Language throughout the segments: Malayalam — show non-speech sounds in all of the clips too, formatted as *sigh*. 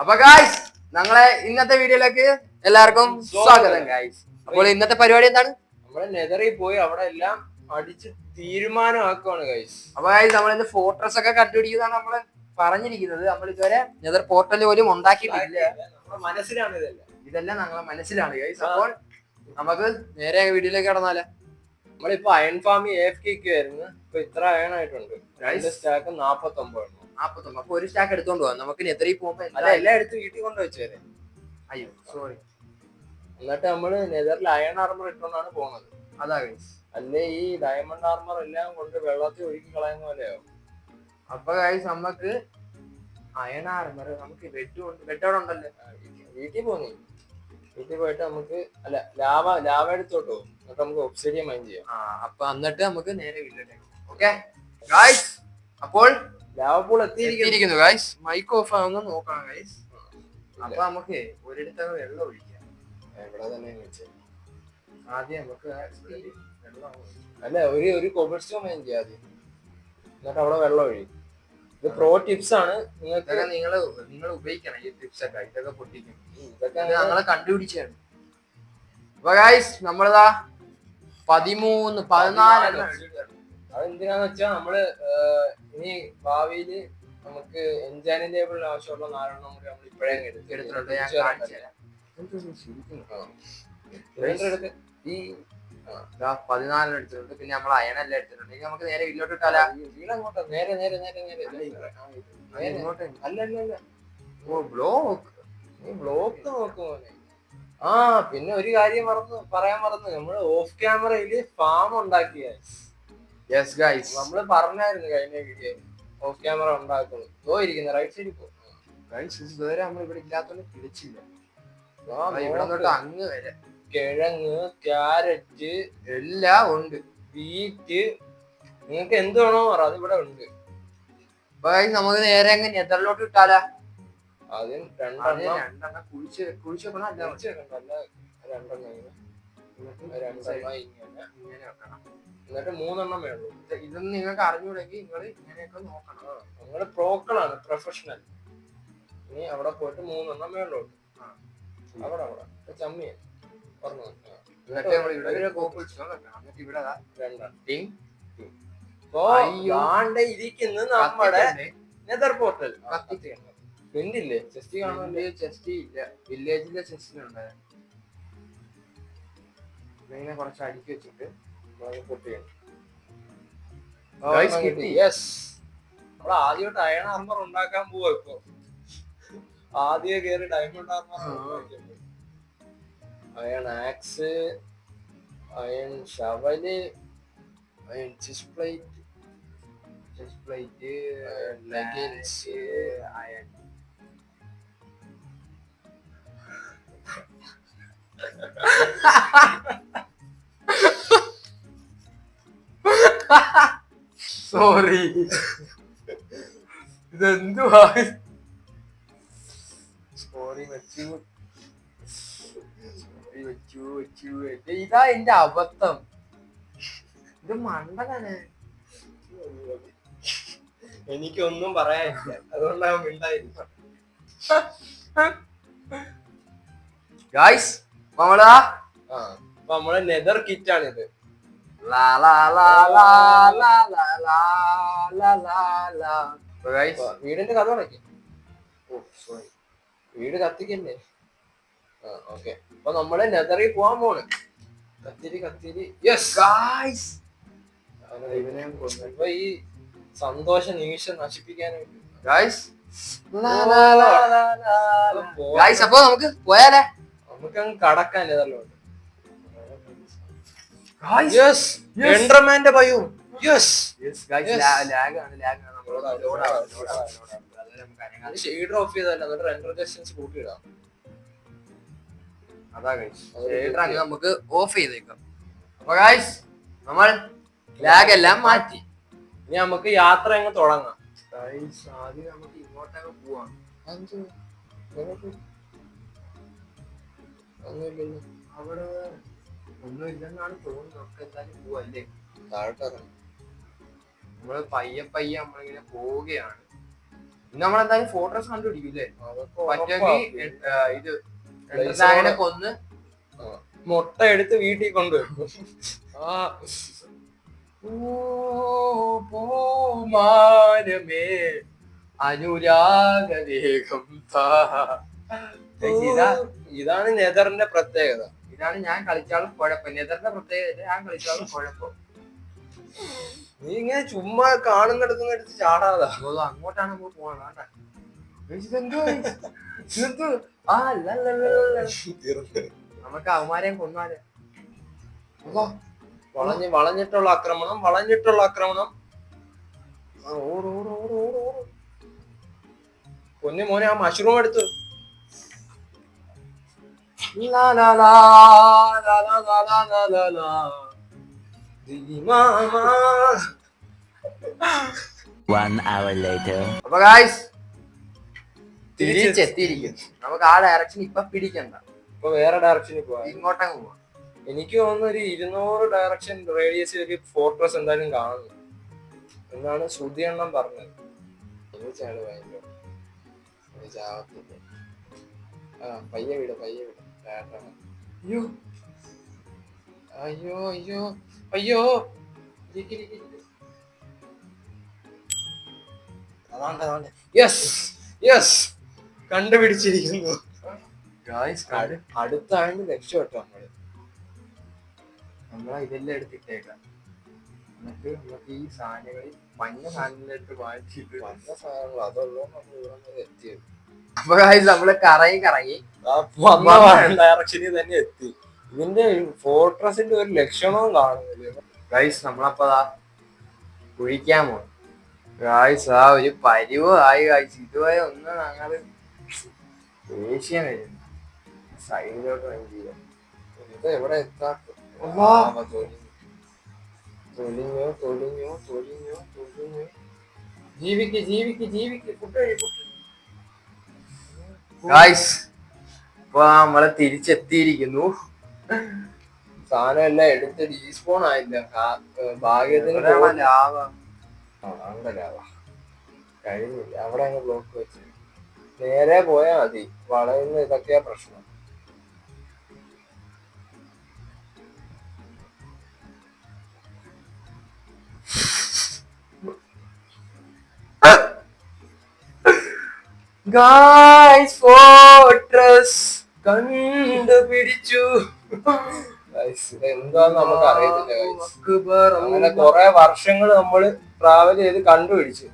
അപ്പൊ ഗായ്സ് ഞങ്ങളെ ഇന്നത്തെ വീഡിയോയിലേക്ക് എല്ലാവർക്കും സ്വാഗതം. ഗായ്സ് അപ്പോൾ ഇന്നത്തെ പരിപാടി എന്താണ്? നമ്മുടെ നെതറിൽ പോയി അവിടെ എല്ലാം അടിച്ച് തീരുമാനമാക്കുവാണ് ഗൈസ് അപ്പൊ ഗായ്സ് നമ്മൾ ഇന്ന് ഫോട്ടോസ് ഒക്കെ കണ്ടുപിടിക്കുന്നതാണ് നമ്മൾ പറഞ്ഞിരിക്കുന്നത്. നമ്മൾ ഇതുവരെ നെതർ പോർട്ടൽ പോലും ഉണ്ടാക്കിയിട്ടില്ല. നമ്മുടെ മനസ്സിലാണ് ഇതെല്ലാം. ഇതെല്ലാം നമ്മളെ മനസ്സിലാണ് ഗൈസ് അപ്പോൾ നമുക്ക് നേരെ വീഡിയോയിലേക്ക് കടന്നാലേ? നമ്മളിപ്പോ അയൺ ഫാമി എഫ് കെക്ക് ആയിരുന്നു ഇപ്പൊ ഇത്ര അയണായിട്ടുണ്ട് രണ്ട് സ്റ്റാക്ക് നാപ്പത്തി ഒമ്പത് നാപ്പത്തൊമ്പത് അപ്പൊ ഒരു സ്റ്റാക്ക് എടുത്തോണ്ട് പോവാം. നമുക്ക് നെതറി പോകുമ്പോ അല്ല എല്ലാ എടുത്ത് വീട്ടിൽ കൊണ്ട് വെച്ചേരെ. അയ്യോ സോറി എന്നിട്ട് നമ്മൾ നെതറിൽ അയൺ ആർമർ ഇട്ടുകൊണ്ടാണ് പോണത്. അതാ ഗൈസ് അല്ലേ ഈ ഡയമണ്ട് ആർമർ എല്ലാം കൊണ്ട് വെള്ളത്തിൽ ഒഴുക്കി കളയുന്ന പോലെയാവും. അപ്പൊ ഗൈസ് നമുക്ക് അയൺ ആർമർ നമുക്ക് ബെഡ് ഉണ്ട് ബെഡ് അവിടെ ഉണ്ടല്ലോ? വീട്ടിൽ- പോന്നു. വീട്ടിൽ പോയിട്ട് നമുക്ക് അല്ല ലാവ ലാവ എടുത്തോട്ട് പോകും എന്നിട്ട് നമുക്ക് ഒബ്സിഡിയം മൈൻ ചെയ്യാം. അപ്പൊ എന്നിട്ട് നമുക്ക് നേരെ വീട്ടിലേക്ക് ഓക്കെ ഗായ്സ് അപ്പോൾ ലാവ പൂൾ എത്തിയിരിക്കുന്നു. ഗൈസ് മൈക്ക് ഓഫ് ആവുന്ന നോക്കാം ഗൈസ് അപ്പൊ നമുക്ക് ഒരിടത്ത് വെള്ളം ഒഴിക്കാം ഇവിടെ തന്നെ ആദ്യം നമുക്ക് വെള്ളം. അല്ല ഒരു ഒരു മൈൻ ചെയ്യാം ആദ്യം. എന്നിട്ട് അവിടെ വെള്ളം ഒഴിക്കും. ഇത് പ്രോ ടിപ്സ് ആണ്. നിങ്ങൾക്ക് നിങ്ങൾ നിങ്ങൾ ഉപയോഗിക്കണം ഈ ടിപ്സ് ഒക്കെ. ഇതൊക്കെ പൊട്ടിക്കും. ഇതൊക്കെ ഇത് ഞങ്ങളെ കണ്ടുപിടിച്ചാണ്. അപ്പൊ ഗൈസ് നമ്മളതാ പതിമൂന്ന് പതിനാല് അതെന്തിനാന്ന് വെച്ചാൽ നമ്മൾ ഇനി ഭാവിയിൽ നമുക്ക് എൻജാനിൻ ടേബിളിന് ആവശ്യമുള്ള നാലെണ്ണം കൂടി നമ്മൾ ഇപ്പോഴേ എടുത്തിട്ടുണ്ട്. ഞാൻ കാണിച്ചു തരാം. ഈ പതിനാലിന് എടുത്തിട്ടുണ്ട്. പിന്നെ നമ്മൾ അയണെല്ലാം എടുത്തിട്ടുണ്ട്. ഇനി നമുക്ക് നേരെ വീട്ടിലോട്ട് ഇട്ടാലോ? വീടങ്ങോട്ടാ നേരെ നേരെ നേരെ നേരെ. ഇങ്ങോട്ട് അല്ല അല്ല അല്ല. ഓ ബ്ലോക്ക് നീ ബ്ലോക്ക് നോക്കുമോനെ ആ പിന്നെ ഒരു കാര്യം മറന്നു പറയാൻ മറന്നു. നമ്മൾ ഓഫ് ക്യാമറയിൽ ഫാം ഉണ്ടാക്കിയ യെസ് ഗൈസ് നമ്മൾ പറഞ്ഞായിരുന്നു കഴിഞ്ഞ വീഡിയോ ഓഫ് ക്യാമറ ഉണ്ടാക്കുന്നു. ഓ ഇരിക്കുന്ന റൈറ്റ് സൈഡിൽ പോ. ഗൈസ് ഇതുവരെ നമ്മൾ ഇവിടെ ഇല്ലാത്തോണ്ട് പിടിച്ചില്ല ഇവിടെ തൊട്ട് അങ്ങ് വരെ. കിഴങ്ങ് ക്യാരറ്റ് എല്ലാം ഉണ്ട്. ബീറ്റ് നിങ്ങൾക്ക് എന്ത് വേണോ പറ അത് ഇവിടെ ഉണ്ട്. ഗൈസ് നമുക്ക് നേരെ അങ്ങ് നെതറിലോട്ട് ഇട്ടാലാ. ആദ്യം രണ്ടെണ്ണം. രണ്ടെണ്ണം കുഴിച്ച് കുഴിച്ച് വെക്കണം അല്ല കുറച്ച് വെക്കണ്ട, അല്ല രണ്ടെണ്ണം ഇങ്ങനെ. രണ്ടെണ്ണം ഇങ്ങനെ. ഇങ്ങനെ വെക്കണം. എന്നിട്ട് മൂന്നെണ്ണം വേണം ഇതൊന്നും നിങ്ങൾക്ക് അറിഞ്ഞൂടെങ്കിൽ നിങ്ങൾ ഇങ്ങനെയൊക്കെ നോക്കണം. നിങ്ങൾ പ്രോക്കളാണ് പ്രൊഫഷണൽ നീ അവിടെ പോയിട്ട് മൂന്നെണ്ണം വേണ്ടോട്ട് അവിടെ അവിടെ. ചമ്മിയ. പറഞ്ഞു ഇരിക്കുന്നത് നമ്മുടെ പോർട്ടൽ ചെസ്റ്റി ചെസ്റ്റി ഇല്ല. വില്ലേജിലെ കുറച്ച് അടുക്കി വെച്ചിട്ട്. കിട്ടി. യെസ് നമ്മൾ ആദ്യമായിട്ട് അയൺ ആർമർ ഉണ്ടാക്കാൻ പോവാ ഇപ്പൊ. ആദ്യം കേറി diamond armour iron axe iron shovel iron chest plate chest plate. Iron *laughs* sorry ഇതെന്തുവാ? സോറി വെച്ചു. Sorry, വെച്ചു. ഇതാ എന്റെ അബദ്ധം. ഇത് മണ്ടനാണ്. എനിക്കൊന്നും പറയാനില്ല. അതുകൊണ്ടാണ് മിണ്ടായിരിക്കും ഗായ്സ് നമ്മളാ നമ്മളെ നെതർ കിറ്റ് ആണ് la la la la la la la la la. അപ്പൊ guys, വീടിന്റെ കഥ അടയ്ക്കും ഓ സോറി വീട് കത്തിക്കണ്ടേ ആ ഓക്കെ അപ്പൊ നമ്മൾ നെതറിൽ പോവാൻ പോണ്. കത്തിരി കത്തിരി. യെസ് ഗൈസ് ഇവനെ കൊന്നു. ഇപ്പൊ ഈ സന്തോഷ നിമിഷം നശിപ്പിക്കാനായിട്ട്. Guys la la la la ലാ ലാ. Guys, അപ്പൊ നമുക്ക് പോയാലേ? നമുക്കങ്ങ് കടക്കാൻ നെതറിലോട്ട് യെസ് എൻഡർമാന്റെ പയ്യും യെസ് യെസ് ഗൈസ് ലാഗ് ആണ് ലാഗ് ആണ്. ലോഡ് ആവും ലോഡ് ആവും. ലോഡ് ആവും ഷെയ്ഡർ ഓഫ് ചെയ്തല്ല അതുകൊണ്ട് റെൻഡർ ജസ്റ്റൻസ് കൂട്ടിയിടാം അതാ ഗൈസ് ഷെയ്ഡർ അങ്ങ് നമുക്ക് ഓഫ് ചെയ്തേക്കാം. അപ്പൊ ഗൈസ് നമ്മൾ ലാഗ് എല്ലാം മാറ്റി. ഇനി നമുക്ക് യാത്ര അങ്ങ് തുടങ്ങാം. ഗൈസ് ആദ്യം നമുക്ക് ഇങ്ങോട്ടൊക്കെ പോവാം. അവിടെ ഒന്നും ഇല്ലെന്നാണ് തോന്നുന്നത്. നമുക്ക് എന്തായാലും പോവല്ലേ? താഴോട്ട് ഇറങ്ങി നമ്മൾ പയ്യെ പയ്യെ നമ്മളിങ്ങനെ പോവുകയാണ്. ഇന്ന് നമ്മളെന്തായാലും ഫോട്ടോസ് കണ്ടുപിടിക്കും പറ്റുമെങ്കിൽ ഇത് കൊന്ന് മുട്ട എടുത്ത് വീട്ടിൽ കൊണ്ടുവരും. ആ. പൂമാനമേ. Guys, ഇതാണ് നെതറിന്റെ പ്രത്യേകത. ഇതാണ് ഞാൻ കളിച്ചാളും കുഴപ്പം. നെതറിന്റെ പ്രത്യേകത ഞാൻ കളിച്ചാളും കുഴപ്പം. നീ ഇങ്ങനെ ചുമ്മാ കാണുന്നിടത്തുനിന്ന് എടുത്ത് ചാടാതാ. അങ്ങോട്ടാണ് നമ്മൾ പോകണം നമുക്ക് അവമാരെയും കൊന്നാൽ വളഞ്ഞ് വളഞ്ഞിട്ടുള്ള ആക്രമണം വളഞ്ഞിട്ടുള്ള ആക്രമണം. കൊന്നു മോനെ ആ മഷ്റൂം എടുത്തു. One hour later. അപ്പൊ ഗായ്സ് തിരിച്ചെത്തിയിരിക്കുന്നു. നമുക്ക് ആ ഡയറക്ഷൻ ഇപ്പൊ പിടിക്കണ്ട. ഇപ്പൊ വേറെ ഡയറക്ഷനിൽ പോവാ. ഇങ്ങോട്ടങ്ങ് പോവാം. എനിക്ക് തോന്നുന്നു ഒരു ഇരുന്നൂറ് ഡയറക്ഷൻ റേഡിയസിലേക്ക് ഫോർട്രസ് എന്തായാലും കാണുന്നു. എന്നാണ് ശ്രുതി എണ്ണം പറഞ്ഞത്. എനിക്കാണ് ഭയങ്കര. എനിക്ക് ചാവത്തില്ല ആ പയ്യെ വിട പയ്യെ വിട. ചേട്ടനാ. അയ്യോ. അയ്യോ അയ്യോ. അയ്യോ. അതാണ്ട് അതാണ്ട്. യെസ് യെസ് കണ്ടുപിടിച്ചിരിക്കുന്നു. ഗായ്സ് അടു- അടുത്താണ്ട് രക്ഷപ്പെട്ടു നമ്മൾ. നമ്മളെ ഇതെല്ലാം എടുത്തിട്ടേക്കാം. എന്നിട്ട് നമുക്ക് ഈ സാധനങ്ങളിൽ മഞ്ഞ സാധനങ്ങളിട്ട് മാറ്റിയിട്ട് വന്ന സാധനങ്ങൾ അതുള്ളൂ നമ്മൾ ഇവിടെ എത്തിയത്. അപ്പൊ ഗായ്സ് നമ്മൾ കറങ്ങി കറങ്ങി. ഡയറക്ഷനിൽ തന്നെ എത്തി. ഇതിന്റെ ഫോർട്രസിന്റെ ഒരു ലക്ഷണവും കാണുന്നില്ല. ഗൈസ് നമ്മളപ്പോ കുഴിക്കാൻ പോകും ഗായ്സ് ആ ഒരു പരിവ് ആയി ഗായ്സ് ഇതുവരെ ഒന്ന് ഞങ്ങൾ ദേഷ്യം വരുന്നു സൈഡിലോട്ട് വേണ്ടി ചെയ്യാം. ഇത് എവിടെ എത്താ? തൊലിഞ്ഞു. തൊലിഞ്ഞു തൊലിഞ്ഞു തൊലിഞ്ഞു തൊലിഞ്ഞു. ജീവിക്ക് ജീവിക്ക് ജീവിക്ക്. കുട്ടി ഗായ്സ് ഇപ്പൊ നമ്മളെ തിരിച്ചെത്തിയിരിക്കുന്നു. സാധനം എല്ലാം എടുത്ത് ഡീസ്പോൺ ആയില്ല. ഭാഗ്യത്തിന്. കഴിഞ്ഞില്ല അവിടെ അങ്ങ് ബ്ലോക്ക് വെച്ച്. നേരെ പോയാ മതി. വളയുന്ന ഇതൊക്കെയാ പ്രശ്നം. ഗായ്സ് ഫോർട്രസ് കണ്ടുപിടിച്ചു. ഇതെന്താന്ന് നമുക്ക് അറിയത്തില്ല. അങ്ങനെ കുറെ വർഷങ്ങൾ നമ്മൾ ട്രാവൽ ചെയ്ത് കണ്ടുപിടിച്ചു.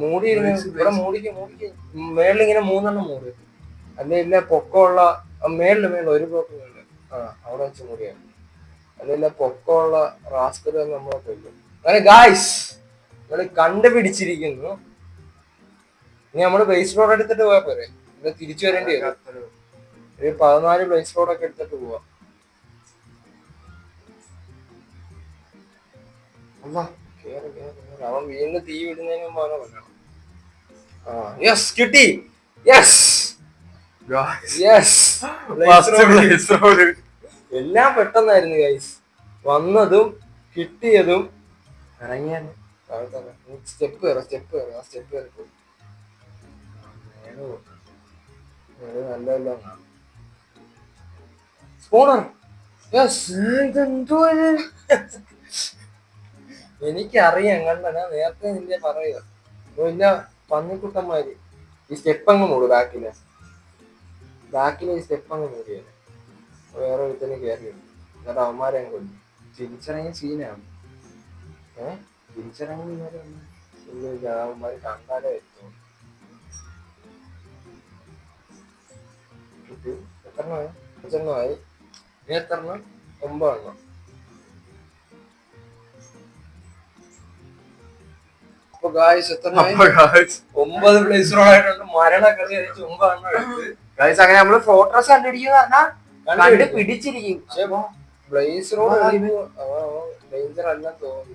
മൂടിയിരുന്നു ഇവിടെ മൂടിക്ക് മൂടിക്ക് മേളിൽ ഇങ്ങനെ മൂന്നെണ്ണം മൂടി. അല്ല പൊക്കമുള്ള മേളിൽ മേളിൽ ഒരു ബ്ലോക്ക് മേളിൽ. ആ അവിടെ വെച്ച് മൂടിയാണ് അല്ല പൊക്കമുള്ള റാസ്കൽ നമ്മളെ കൊല്ലും അങ്ങനെ ഗായ്സ് നമ്മൾ കണ്ടുപിടിച്ചിരിക്കുന്നു. ഇനി നമ്മൾ ബേസ് റോഡ് എടുത്തിട്ട് പോയാ പോരെ? തിരിച്ചു വരേണ്ടി വരും. ഒരു പതിനാല് പ്ലേസ് റോഡൊക്കെ എടുത്തിട്ട് പോവാ. അവൻ വീണ്ടും തീ വിടുന്നതിന് മുമ്പ് അവനെ കൊല്ലണം. ആ യെസ് കിട്ടി. യെസ് യെസ് എല്ലാം പെട്ടെന്നായിരുന്നു ഗൈസ് വന്നതും കിട്ടിയതും ഇറങ്ങിയാൽ സ്റ്റെപ്പ് കയറാം സ്റ്റെപ്പ് കയറാം സ്റ്റെപ്പ് കയറി പോയി. നല്ല അറിയാം എനിക്കറിയാം കണ്ട ഞാൻ നേരത്തെ നിന്റെ പറയുക ഇല്ല പന്നിക്കുട്ടന്മാര്. ഈ സ്റ്റെപ്പ് അങ്ങ് മൂടും ബാക്കിൽ. ബാക്കിൽ ഈ സ്റ്റെപ്പ് അങ്ങ് മൂടിയത് വേറെ ഒരുത്തന്നെ കയറി എന്നിട്ട് അവന്മാരെ അങ്ങ് കൊല്ലും. തിരിച്ചിറങ്ങിയ സീനാണ് ഏഹ് തിരിച്ചിറങ്ങി അവന്മാര് കണ്ടാലേ എത്തും ഇത് എത്രണ്ണമായി അഞ്ചെണ്ണമായി? എത്രണ്ണം ഒമ്പതെണ്ണം. അപ്പൊ ഗായ്സ് എത്ര ഒമ്പത് പ്ലേസ് മരണ കളി കളിച്ച് ഒമ്പതെണ്ണം എടുത്ത്. ഗായ്സ് അങ്ങനെ നമ്മൾ ഫോട്ടോസ് കണ്ടുപിടിക്കുന്ന പറഞ്ഞാ കണ്ട് കണ്ടുപിടിക്കും. പിടിച്ചിരിക്കും. പക്ഷേ ഡേഞ്ചർ അല്ല തോന്നി.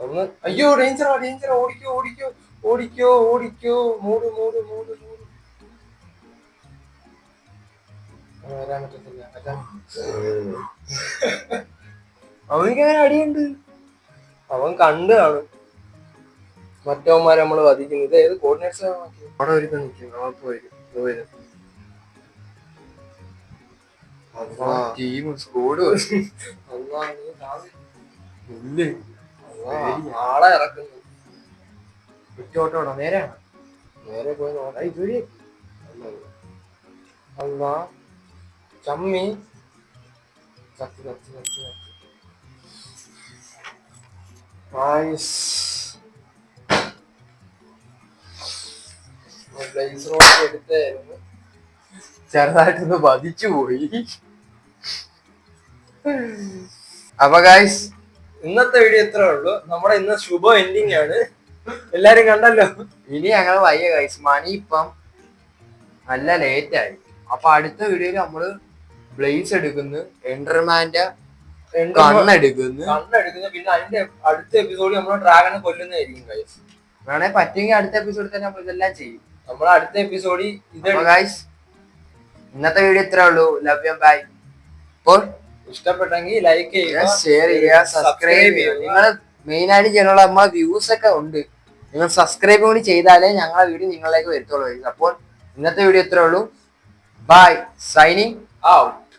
ഒന്ന് അയ്യോ ഡേഞ്ചർ ഡേഞ്ചർ ഓടിക്കോ ഓടിക്കോ ഓടിക്കോ ഓടിക്കോ. മൂട് മൂട് മൂട് മൂട്. വരാൻ പറ്റത്തില്ല. വരാൻ അവനിക്ക് അങ്ങനെ അടിയുണ്ട്. അവൻ കണ്ട് കാണും മറ്റവന്മാരെ നമ്മൾ വധിക്കുന്നു ഇത് ഏത് കോർഡിനേറ്റ്സ് അവിടെ ഒരു ഇല്ലേ ആളെ ഇറക്കുന്നു. വിട്ടോട്ടോടോ നേരെയാണ് നേരെ പോയി നോക്കാം. ഇതുവരെ. അല്ല ചമ്മി ചത്തി കത്തി കത്തി കത്തി ബ്ലേസ് റോഡ് എടുത്തായിരുന്നു. ചെറുതായിട്ടൊന്ന് വധിച്ചു പോയി. അപ്പൊ ഗായ്സ് ഇന്നത്തെ വീഡിയോ ഇത്രേ ഉള്ളൂ. നമ്മുടെ ഇന്ന് ശുഭ എൻഡിങ് ആണ്. എല്ലാരും കണ്ടല്ലോ? ഇനി ഞങ്ങൾ വയ്യ ഗൈസ് മണി ഇപ്പം നല്ല ലേറ്റ് ആയി. അപ്പൊ അടുത്ത വീഡിയോയിൽ നമ്മൾ ബ്ലേസ് എടുക്കുന്നു എൻഡർമാന്റെ കണ്ണെടുക്കുന്നു. കണ്ണെടുക്കുന്നു. പിന്നെ അതിന്റെ അടുത്ത എപ്പിസോഡിൽ നമ്മൾ ഡ്രാഗനെ കൊല്ലുന്നതായിരിക്കും ഗൈസ് വേണേ പറ്റുമെങ്കിൽ അടുത്ത എപ്പിസോഡിൽ തന്നെ നമ്മൾ ഇതെല്ലാം ചെയ്യും. നമ്മൾ അടുത്ത എപ്പിസോഡിൽ ഇത് ഗൈസ് ഇന്നത്തെ വീഡിയോ ഇത്രേ ഉള്ളൂ. ലവ് യു ബൈ അപ്പോൾ ഇഷ്ടപ്പെട്ടെങ്കിൽ ലൈക്ക് ചെയ്യുക ഷെയർ ചെയ്യുക സബ്സ്ക്രൈബ് ചെയ്യുക. നിങ്ങൾ മെയിൻ ആയിട്ട് ചെയ്യാനുള്ള നമ്മളെ വ്യൂസ് ഒക്കെ ഉണ്ട്. നിങ്ങൾ സബ്സ്ക്രൈബ് കൂടി ചെയ്താലേ ഞങ്ങളെ വീഡിയോ നിങ്ങളിലേക്ക് വരുത്തുള്ളൂ. അപ്പോൾ ഇന്നത്തെ വീഡിയോ ഇത്രേ ഉള്ളൂ. Bye signing out